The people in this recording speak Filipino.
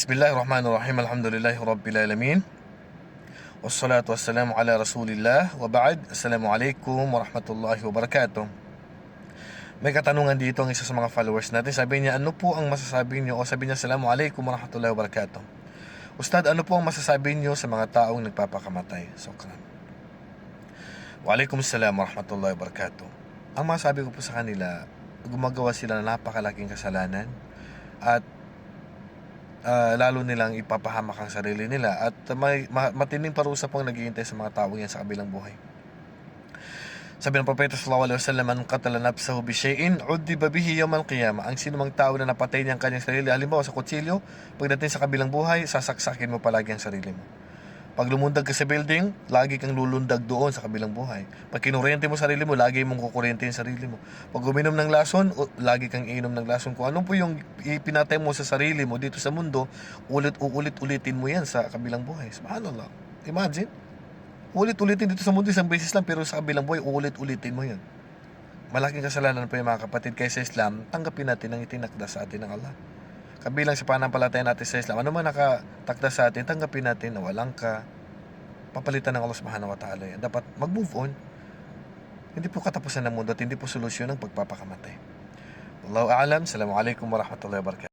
Bismillahirrahmanirrahim. Alhamdulillahi Rabbil Alamin. Wassalatu wassalamu ala Rasulillah. Wa ba'd. Assalamualaikum warahmatullahi wabarakatuh. May katanungan dito ang isa sa mga followers natin. Sabi niya, ano po ang masasabi niyo? O sabi niya, Assalamualaikum warahmatullahi wabarakatuh. Ustad, ano po ang masasabi niyo sa mga taong nagpapakamatay? Sokran. Waalaikumsalam warahmatullahi wabarakatuh. Ang masasabi ko po sa kanila, gumagawa sila ng napakalaking kasalanan at ah, lalo nilang ipapahamak ang sarili nila at may ma- matinding parusa pong naghihintay sa mga tao yan sa kabilang buhay. Sabi ng Propeta sallallahu alaihi wasallam, "Man qatala nafsahu bi shay'in, 'uddiba bihi yawm al-qiyamah." Ang sino mang tao na napatay niya ang kanyang sarili, halimbawa sa kutsilyo, pagdating sa kabilang buhay, sasaksakin mo palagi ang sarili mo. Pag lumundag ka sa building, lagi kang lulundag doon sa kabilang buhay. Pag kinuryente mo sarili mo, lagi mong kukuryente yung sarili mo. Pag uminom ng lason, lagi kang iinom ng lason. Kung ano po yung ipinatay mo sa sarili mo dito sa mundo, ulit-ulit-ulitin mo yan sa kabilang buhay. Subhanallah. Imagine. Ulit-ulitin dito sa mundo isang beses lang, pero sa kabilang buhay, ulit-ulitin mo yan. Malaking kasalanan po yung mga kapatid. Kaya sa Islam, tanggapin natin ang itinakda sa atin ng Allah. Kabilang sa pananampalataya natin sa Islam, ano man nakatakda sa atin, tanggapin natin na walang ka. Papalitan ng Allah subhanahu wa ta'ala yan. Dapat mag-move on. Hindi po katapusan ng mundo at hindi po solusyon ng pagpapakamatay. Wallahu a'lam. Assalamualaikum warahmatullahi wabarakatuh.